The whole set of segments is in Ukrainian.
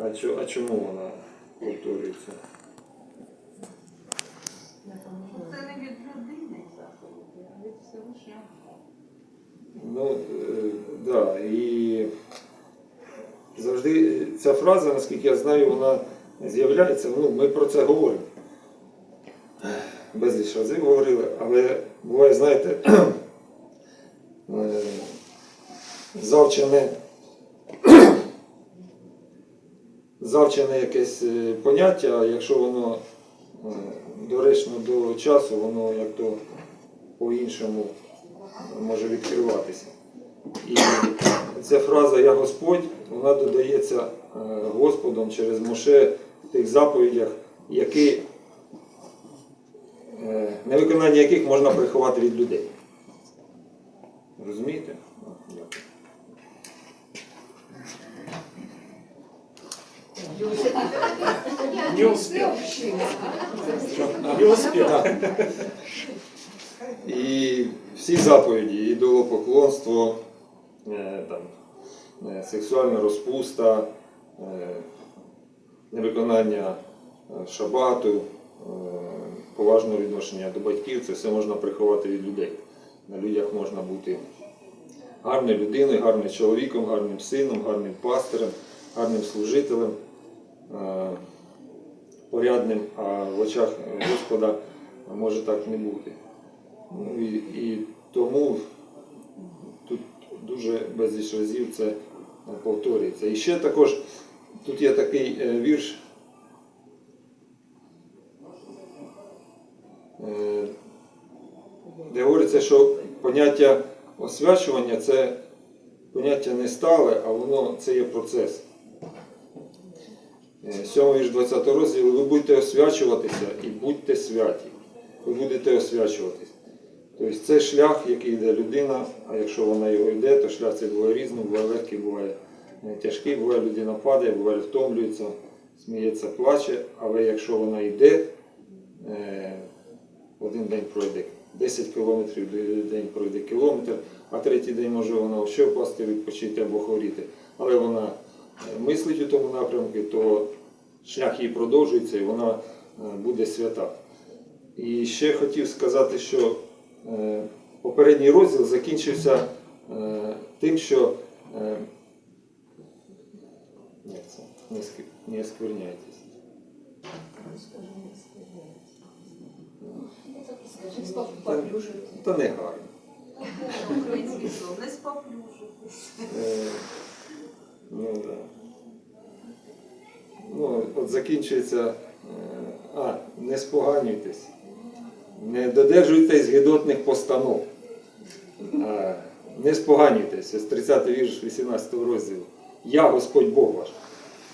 А, чо, а чому вона повторюється? Це не від людини заповіді, а від Всевишнього. Ну, е, да, і завжди ця фраза, наскільки я знаю, вона з'являється. Ну, ми про це говоримо. Безліч разів говорили, але буває, знаєте, е, завчене, завчене якесь е, поняття, якщо воно е, доречно до часу, воно як то по-іншому може відкриватися. І ця фраза Я Господь, вона додається е, Господом через Моше в тих заповідях, які, невиконання яких можна приховати від людей. Розумієте? Не успел. Не успел. І всі заповіді, ідолопоклонство, е, там, е, сексуальна розпуста, е, невиконання шабату, е, поважного відношення до батьків, це все можна приховати від людей. На людях можна бути гарною людиною, гарним чоловіком, гарним сином, гарним пастирем, гарним служителем, порядним, а в очах Господа може так не бути. Ну, і, і тому тут дуже безліч разів це повторюється. І ще також тут є такий е, вірш. е, Де говориться, що поняття освячування це поняття не стале, а воно це є процес. Е, 7 вірш 20 розділу, ви будете освячуватися і будьте святі. Ви будете освячуватись. Тобто це шлях, який йде людина, а якщо вона його йде, то шлях цей буває різний, буває легкий, буває е, тяжкий, буває людина падає, буває втомлюється, сміється, плаче, але якщо вона йде, е, один день пройде 10 кілометрів, другий день пройде кілометр, а третій день може вона ще впасти, відпочити або хворіти. Але вона мислить у тому напрямку, то шлях її продовжується і вона е, буде свята. І ще хотів сказати, що е, попередній розділ закінчився е, тим, що? Не, ск... не оскверняйтесь. Та, та не гарно. Українське слово, не споплюжитись. Ну, да. ну, от закінчується, е, а, не споганюйтесь, не додержуйтесь гидотних постанов. А, не споганюйтесь, ось 30 вірш 18 розділу. Я Господь Бог ваш.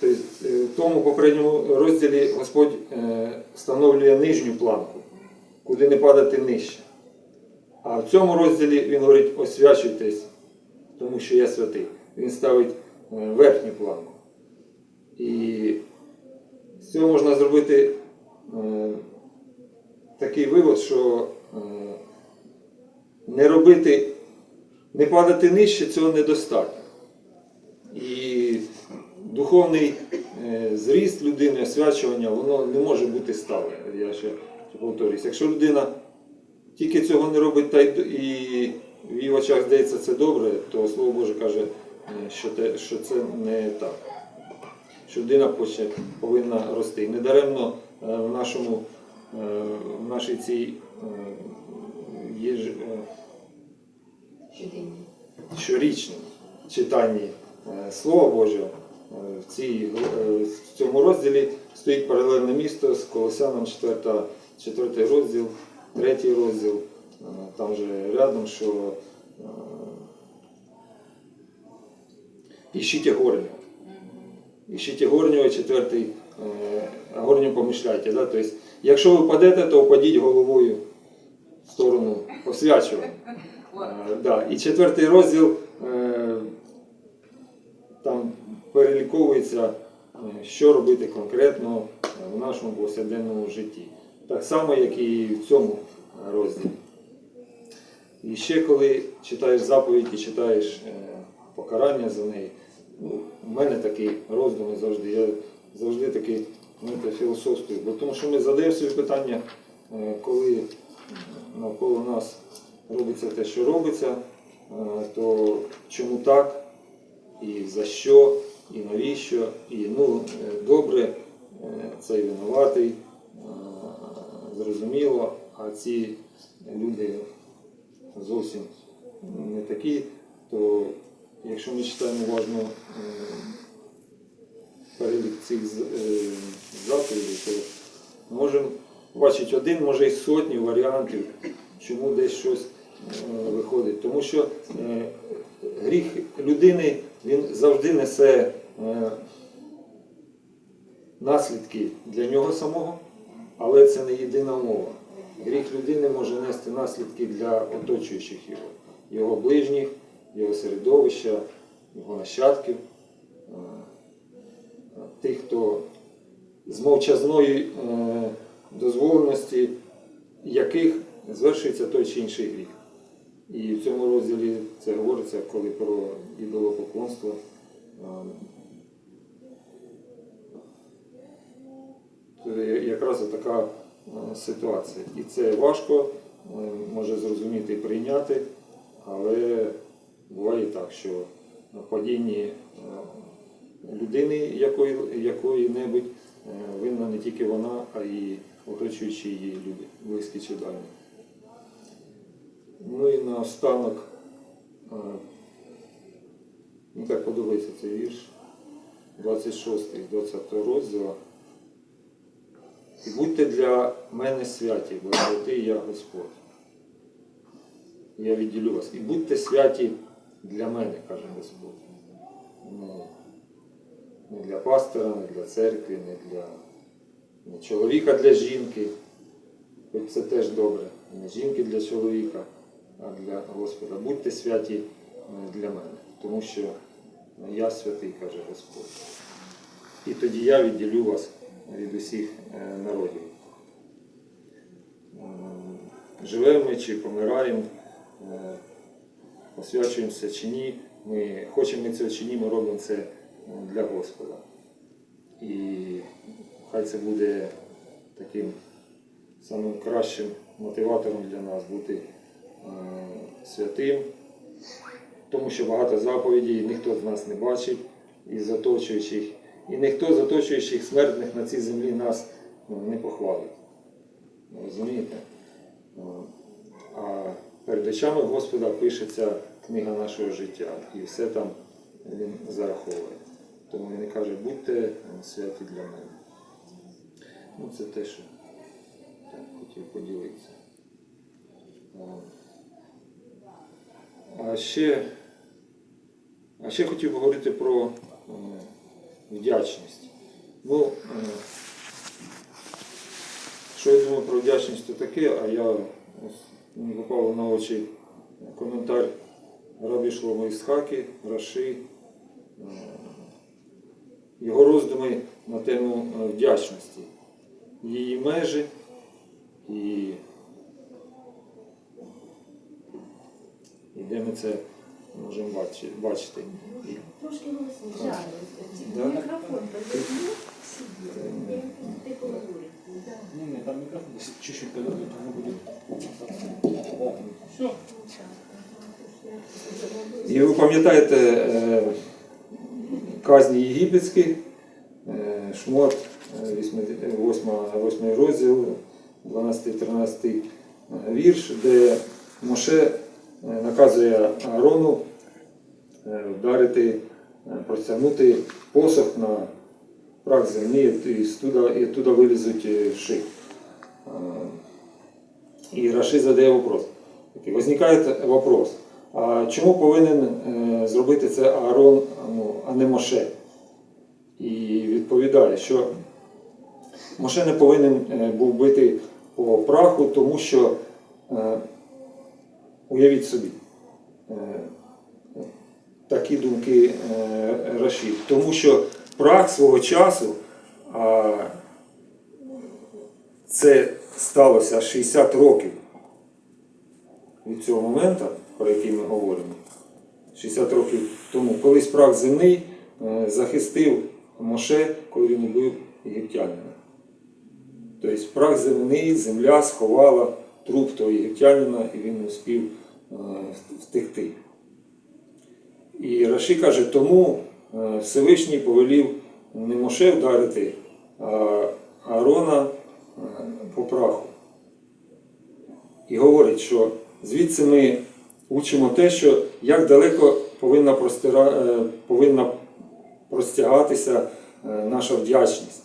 Тобто, е, в тому попередньому розділі Господь е, встановлює нижню планку, куди не падати нижче. А в цьому розділі він говорить, освячуйтесь, тому що я святий. Він ставить верхню планку. І з цього можна зробити е, такий вивод, що е, не робити, не падати нижче, цього недостатньо. І духовний е, зріст людини, освячування, воно не може бути стале. Я ще повторюсь. Якщо людина тільки цього не робить та й і в її очах здається це добре, то Слово Боже каже, е, що, те, що це не так. Що людина хоче, повинна рости. І недаремно е, в нашому е, в нашій цій е, є ж, е, щорічному читанні е, Слова Божого е, в, цій, е, в цьому розділі стоїть паралельне місто з Колосянам 4, 4 розділ, 3 розділ. Е, Там же рядом, що е, іщите горнього. Іщите горнього, четвертий, е, о горнім помишляйте. Да? Тобто, якщо ви падете, то впадіть головою в сторону освячування. Е, Да. І четвертий розділ е, там переліковується, що робити конкретно в нашому повсякденному житті. Так само, як і в цьому розділі. І ще коли читаєш заповідь і читаєш покарання за неї, у мене такі роздуми завжди. Я завжди такий знаєте, філософствую. Бо тому що ми задаємо собі питання, е, коли навколо нас робиться те, що робиться, е, то чому так, і за що, і навіщо, і ну, е, добре, е, цей винуватий, е, зрозуміло, а ці люди зовсім не такі, то якщо ми читаємо уважно е, перелік цих е, заповідей, то можемо бачити один, може і сотні варіантів, чому десь щось е, виходить. Тому що гріх людини він завжди несе наслідки для нього самого, але це не єдина умова. Гріх людини може нести наслідки для оточуючих його, його ближніх, його середовища, його нащадків, е, тих, хто з мовчазної е, дозволеності, яких звершується той чи інший гріх. І в цьому розділі це говориться, коли про ідолопоклонство. е, якраз така ситуація. І це важко, може зрозуміти і прийняти, але буває так, що на падінні е, людини якої, якої-небудь е, винна не тільки вона, а й оточуючі її люди, близькі чи дальні. Ну і наостанок, е, мені так подобається цей вірш, 26 20 розділу. І будьте для мене святі, бо святий я Господь. Я відділю вас. І будьте святі для мене, каже Господь. Не, не для пастора, не для церкви, не для не чоловіка для жінки. Хоч це теж добре. Не жінки для чоловіка, а для Господа. Будьте святі е, для мене, тому що я святий, каже Господь. І тоді я відділю вас від усіх е, народів. Живемо ми чи помираємо, е, освячуємося чи ні, ми хочемо ми цього чи ні, ми робимо це е, для Господа. І хай це буде таким самим кращим мотиватором для нас бути е, святим, тому що багато заповідей ніхто з нас не бачить із оточуючих, і ніхто з оточуючих смертних на цій землі нас ну, не похвалить. Розумієте? А перед очами Господа пишеться книга нашого життя, і все там він зараховує. Тому він каже, будьте е, святі для мене. Ну, це те, що так, хотів поділитися. А ще, а ще хотів говорити про е, вдячність. Ну, е, що я думаю про вдячність, то таке, а я ось, мені попав на очі коментар Рабі Шломо Ісхаки, Раши, е, його роздуми на тему е, вдячності, її межі і, і де ми це можемо бачити. Трошки голосніше. Да? Мікрофон. Ти. Не, не, там микрофон. Если чуть-чуть подумать, оно будет. О, все. І ви пам'ятаєте е, казні єгипетські, е, шмот, 8 розділ, 12-13 вірш, де Моше е, наказує Аарону е, вдарити, е, простягнути посох на прах землі, і туди, і туди вилізуть е. Е, І Раши задає вопрос. Возникає вопрос, чому повинен е, зробити це Аарон, ну, а не Моше? І відповідає, що Моше не повинен е, був бити по праху, тому що, е, уявіть собі, такі думки е, Раші, тому що прах свого часу, це сталося 60 років від цього моменту, про який ми говоримо, 60 років тому, колись прах земний е, захистив Моше, коли він убив єгиптянина. Тобто прах земний, земля сховала труп того єгиптянина, і він успів е, втекти. І Раші каже, тому е, Всевишній повелів не Моше вдарити, а Аарона е, по праху. І говорить, що звідси ми учимо те, що як далеко повинна, простира... е, повинна простягатися е, наша вдячність.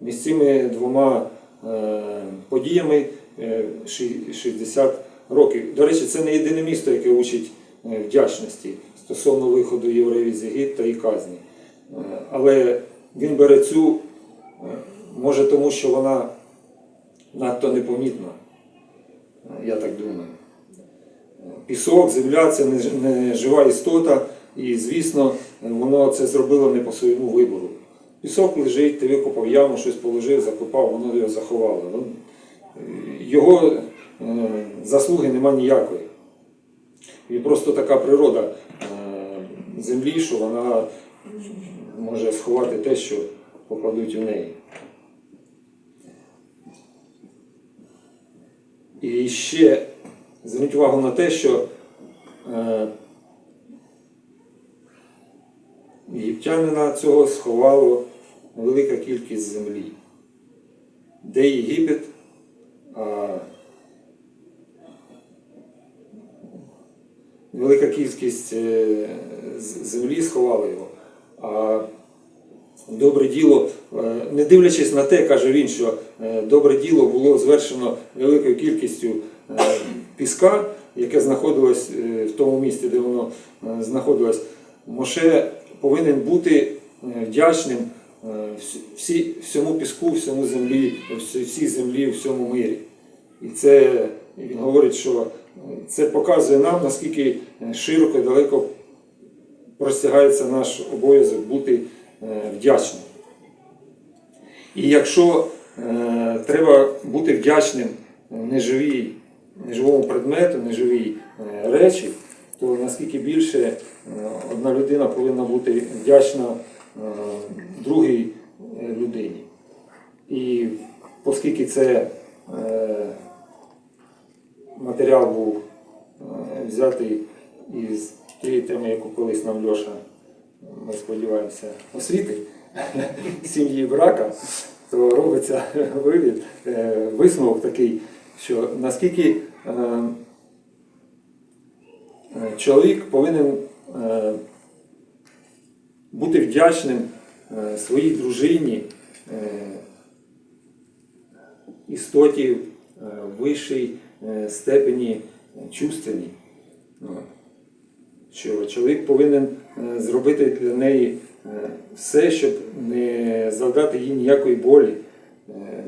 Між цими двома е, подіями е, 60 років. До речі, це не єдине місто, яке учить вдячності стосовно виходу євреїв з Єгипта і казні. Але він бере цю, може тому, що вона надто непомітна, я так думаю. Пісок, земля це не, жива істота, і, звісно, воно це зробило не по своєму вибору. Пісок лежить, ти викопав яму, щось положив, закопав, воно його заховало. Ну, Його е, заслуги нема ніякої. І просто така природа е, землі, що вона може сховати те, що покладуть у неї. І ще зверніть увагу на те, що е, єгиптянина цього сховало велика кількість землі. Де Єгипет, а велика кількість е, землі сховала його. А добре діло, е, не дивлячись на те, каже він, що е, добре діло було звершено великою кількістю е, піска, яке знаходилось в тому місці, де воно знаходилось. Моше повинен бути вдячним всі, всьому піску, всьому землі, всі- всій землі, всьому мирі. І це він говорить, що це показує нам, наскільки широко і далеко простягається наш обов'язок бути е, вдячним. І якщо е, треба бути вдячним неживій, неживому предмету, неживій е, речі, то наскільки більше е, одна людина повинна бути вдячна е, другій е, людині. І оскільки це е, матеріал був е, взятий із тієї теми, яку колись нам Льоша, ми сподіваємося, освітить сім'ї брака, то робиться вивід, е, висновок такий, що наскільки е, чоловік повинен е, бути вдячним своїй дружині, істоті е, вищій степені чувственній. Що чоловік повинен е, зробити для неї е, все, щоб не завдати їй ніякої болі. Е,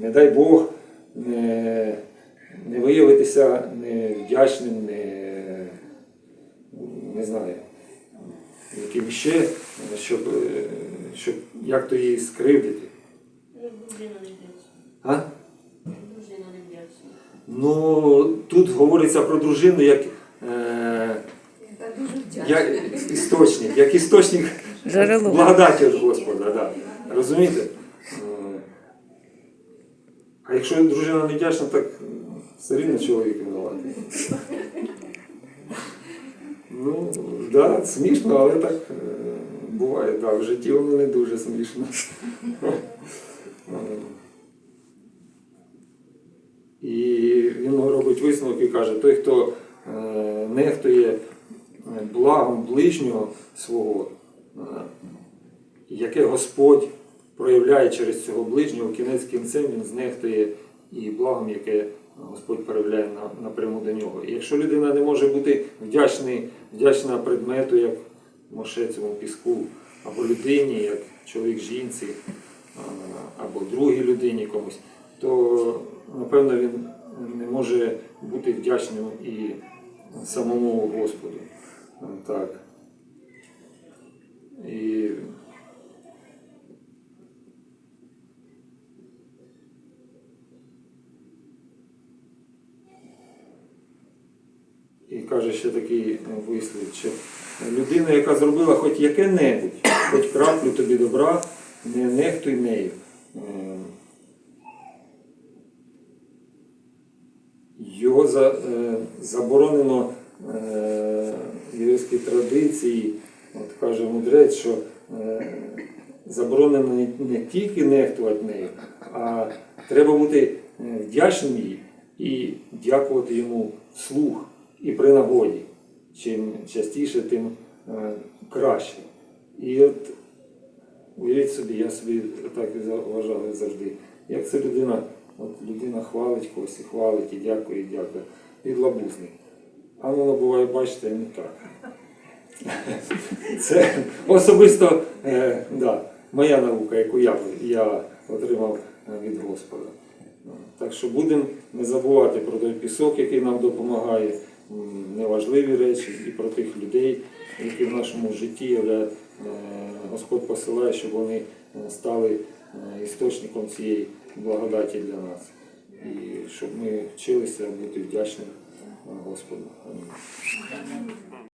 Не дай Бог не, не виявитися невдячним, не, не знаю, яким ще, щоб, щоб як то її скривдити. Дружина не. А? Дружина не. Ну, тут говориться про дружину як, е. Як істочник, як істочник благодаті від Господа. Да. Розумієте? А якщо дружина не вдячна, так все рівно чоловік винуватий. Ну, да, смішно, але так е, буває, да, в житті воно не дуже смішно. І він робить висновок і каже, той, хто е, нехтує е, благом ближнього свого, е, яке Господь проявляє через цього ближнього, кінець кінцем він знехтує і благом, яке Господь проявляє напряму до нього. І якщо людина не може бути вдячний, вдячна предмету, як Моше цьому піску, або людині, як чоловік жінці, або другій людині комусь, то напевно він не може бути вдячним і самому Господу. Так. І І каже ще такий вислів, що людину, яка зробила хоч яке-небудь, хоч краплю тобі добра, не нехтуй нею. Його за, е, заборонено е, єврейській традиції, от каже мудрець, що е, заборонено не, тільки нехтувати нею, а треба бути е, вдячним їй і дякувати йому вслух і при нагоді. Чим частіше, тим е, краще. І от уявіть собі, я собі так і вважав завжди. Як це людина, от людина хвалить когось і хвалить, і дякує, і дякує. Підлабузник. А воно буває, бачите, не так. Це особисто е, да, моя наука, яку я, я отримав е, від Господа. Так що будемо не забувати про той пісок, який нам допомагає, неважливі речі, і про тих людей, які в нашому житті явля- е, Господь посилає, щоб вони стали істочником цієї благодаті для нас. І щоб ми вчилися бути вдячними Господу. Амінь.